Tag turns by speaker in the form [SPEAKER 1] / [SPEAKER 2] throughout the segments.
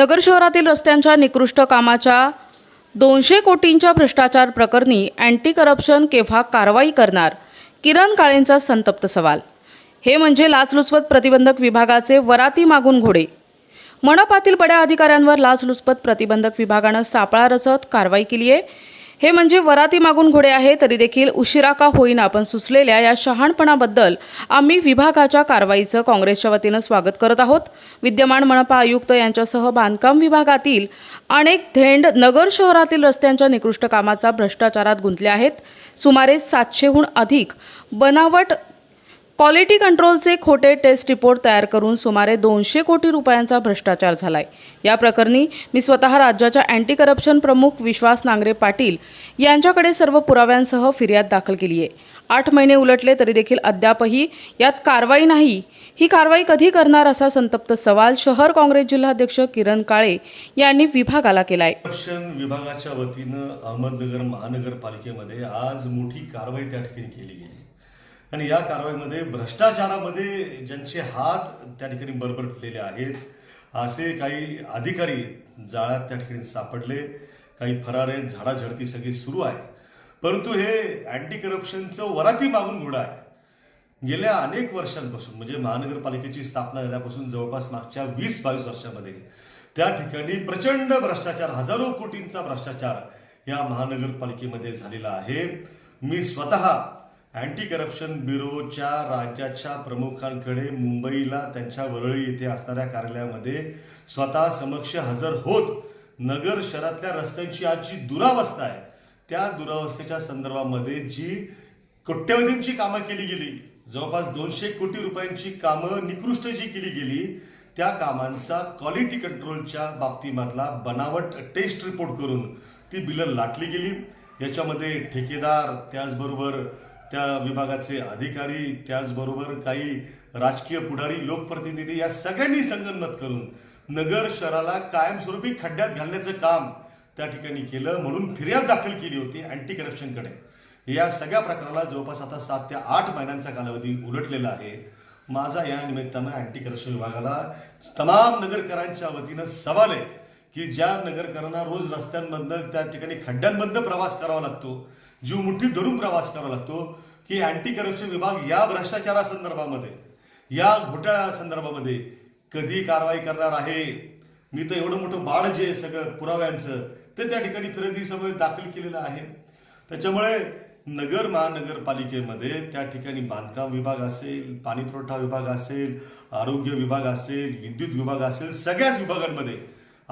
[SPEAKER 1] नगर शहरातील रस्त्यांच्या निकृष्ट कामाच्या दोनशे कोटींच्या भ्रष्टाचार प्रकरणी अँटी करप्शन केव्हा कारवाई करणार? किरण काळेंचा संतप्त सवाल. हे म्हणजे लाचलुचपत प्रतिबंधक विभागाचे वराती मागून घोडे. मनपातील बड्या अधिकाऱ्यांवर लाचलुचपत प्रतिबंधक विभागानं सापळा रचत कारवाई केली आहे हे म्हणजे वराती मागून घोडे आहे तरी देखील उशिरा का होईना आपण सुचलेल्या या शहाणपणाबद्दल आम्ही विभागाच्या कारवाईचं काँग्रेसच्या वतीनं स्वागत करत आहोत. विद्यमान मनपा आयुक्त यांच्यासह बांधकाम विभागातील अनेक धेंड नगर शहरातील रस्त्यांच्या निकृष्ट कामाचा भ्रष्टाचारात गुंतले आहेत. सुमारे सातशेहून अधिक बनावट क्वालिटी कंट्रोलचे खोटे टेस्ट रिपोर्ट तयार करून सुमारे दोनशे कोटी रुपयांचा भ्रष्टाचार झालाय. या प्रकरणी मी स्वतः राज्याच्या अँटी करप्शन प्रमुख विश्वास नांगरे पाटील यांच्याकडे सर्व पुराव्यांसह फिर्याद दाखल केली आहे आठ महिने उलटले तरी देखील अद्यापही यात कारवाई नाही. ही कारवाई कधी करणार असा संतप्त सवाल शहर काँग्रेस जिल्हाध्यक्ष किरण काळे यांनी विभागाला केलाय.
[SPEAKER 2] करप्शन विभागाच्या वतीनं अहमदनगर महानगरपालिकेमध्ये आज मोठी कारवाई त्या ठिकाणी केली गेली. आणि या कारवाईमध्ये भ्रष्टाचारामध्ये ज्यांचे हात त्या ठिकाणी बरबरटलेले आहेत असे काही अधिकारी जाळ्यात त्या ठिकाणी सापडले. काही फरार आहेत झाडाझडती सगळी सुरू आहे. परंतु हे अँटी करप्शनचं वराती मागून घोडा आहे. गेल्या अनेक वर्षांपासून म्हणजे महानगरपालिकेची स्थापना झाल्यापासून जवळपास मागच्या वीस बावीस वर्षामध्ये त्या ठिकाणी प्रचंड भ्रष्टाचार हजारो कोटींचा भ्रष्टाचार या महानगरपालिकेमध्ये झालेला आहे. मी स्वतः अँटी करप्शन ब्युरोच्या राज्याच्या प्रमुखांकडे मुंबईला त्यांच्या वरळी येथे असणाऱ्या कार्यालयामध्ये स्वतः समक्ष हजर होत नगर शहरातल्या रस्त्यांची आज जी दुरावस्था आहे. त्या दुरावस्थेच्या संदर्भामध्ये जी कोट्यवधींची कामं केली गेली जवळपास दोनशे कोटी रुपयांची कामं निकृष्ट जी केली गेली त्या कामांचा क्वालिटी कंट्रोलच्या बाबतीमधला बनावट टेस्ट रिपोर्ट करून ती बिलं लाटली गेली. याच्यामध्ये ठेकेदार त्याचबरोबर त्या विभागाचे अधिकारी त्याचबरोबर काही राजकीय पुढारी लोकप्रतिनिधी या सगळ्यांनी संगनमत करून नगर शहराला कायमस्वरूपी खड्ड्यात घालण्याचं काम त्या ठिकाणी केलं. म्हणून फिर्याद दाखल केली होती अँटी करप्शनकडे या सगळ्या प्रकाराला जवळपास आता सात ते आठ महिन्यांचा कालावधी उलटलेला आहे. माझा या निमित्तानं अँटी करप्शन विभागाला तमाम नगरकरांच्या वतीनं सवाल आहे. की ज्या नगरकरांना रोज रस्त्यांमधनं त्या ठिकाणी खड्ड्यांमधनं प्रवास करावा लागतो जीव मुठीत धरून प्रवास करावा लागतो की अँटी करप्शन विभाग या भ्रष्टाचारा संदर्भामध्ये या घोटाळ्या संदर्भामध्ये कधी कारवाई करणार आहे? मी तर एवढं मोठं बाळ जे आहे सगळं पुराव्यांचं ते त्या ठिकाणी फिरंदी सभेत दाखल केलेलं आहे. त्याच्यामुळे नगर महानगरपालिकेमध्ये त्या ठिकाणी बांधकाम विभाग असेल पाणीपुरवठा विभाग असेल आरोग्य विभाग असेल विद्युत विभाग असेल सगळ्याच विभागांमध्ये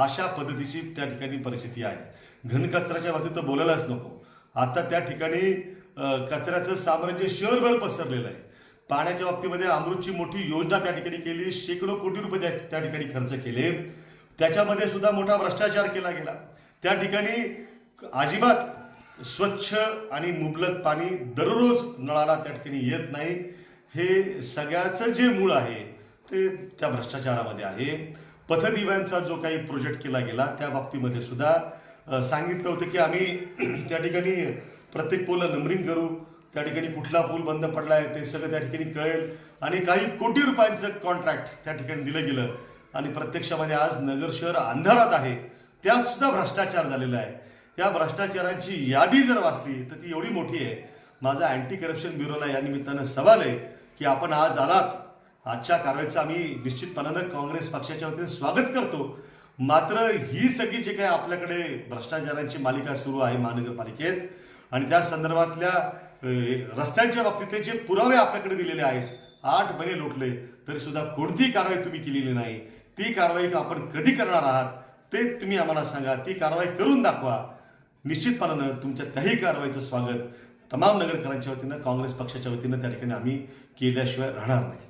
[SPEAKER 2] अशा पद्धतीची त्या ठिकाणी परिस्थिती आहे. घनकचऱ्याच्या बाबतीत तर बोलायलाच नको. आता त्या ठिकाणी कचऱ्याचं साम्राज्य शहरभर पसरलेलं आहे. पाण्याच्या बाबतीमध्ये अमृतची मोठी योजना त्या ठिकाणी केली शेकडो कोटी रुपये त्या त्या ठिकाणी खर्च केले. त्याच्यामध्ये सुद्धा मोठा भ्रष्टाचार केला गेला. त्या ठिकाणी अजिबात स्वच्छ आणि मुबलक पाणी दररोज नळाला त्या ठिकाणी येत नाही. हे सगळ्याचं जे मूळ आहे ते त्या भ्रष्टाचारामध्ये आहे. पथदिव्यांचा जो काही प्रोजेक्ट केला गेला त्या बाबतीमध्ये सुद्धा सांगितलं होतं की आम्ही त्या ठिकाणी प्रत्येक पोलला नंबरिंग करू. त्या ठिकाणी कुठला पूल बंद पडला आहे ते सगळं त्या ठिकाणी कळेल. आणि काही कोटी रुपयांचं कॉन्ट्रॅक्ट त्या ठिकाणी दिलं गेलं. आणि प्रत्यक्षामध्ये आज नगर शहर अंधारात आहे. त्यात सुद्धा भ्रष्टाचार झालेला आहे. या भ्रष्टाचारांची यादी जर वाचली तर ती एवढी मोठी आहे. माझा अँटी करप्शन ब्युरोला या निमित्तानं सवाल आहे की आपण आज आलात आजच्या कारवाईचं आम्ही निश्चितपणानं काँग्रेस पक्षाच्या वतीने स्वागत करतो. मात्र ही सगळी जे काही आपल्याकडे भ्रष्टाचारांची मालिका सुरू आहे महानगरपालिकेत आणि त्या संदर्भातल्या रस्त्यांच्या बाबतीतले जे पुरावे आपल्याकडे दिलेले आहेत आठ महिने लोटले तरी सुद्धा कोणतीही कारवाई तुम्ही केलेली नाही. ती कारवाई आपण कधी करणार आहात ते तुम्ही आम्हाला सांगा. ती कारवाई करून दाखवा. निश्चितपणानं तुमच्या त्याही कारवाईचं स्वागत तमाम नगरकरांच्या वतीनं काँग्रेस पक्षाच्या वतीनं त्या ठिकाणी आम्ही केल्याशिवाय राहणार नाही.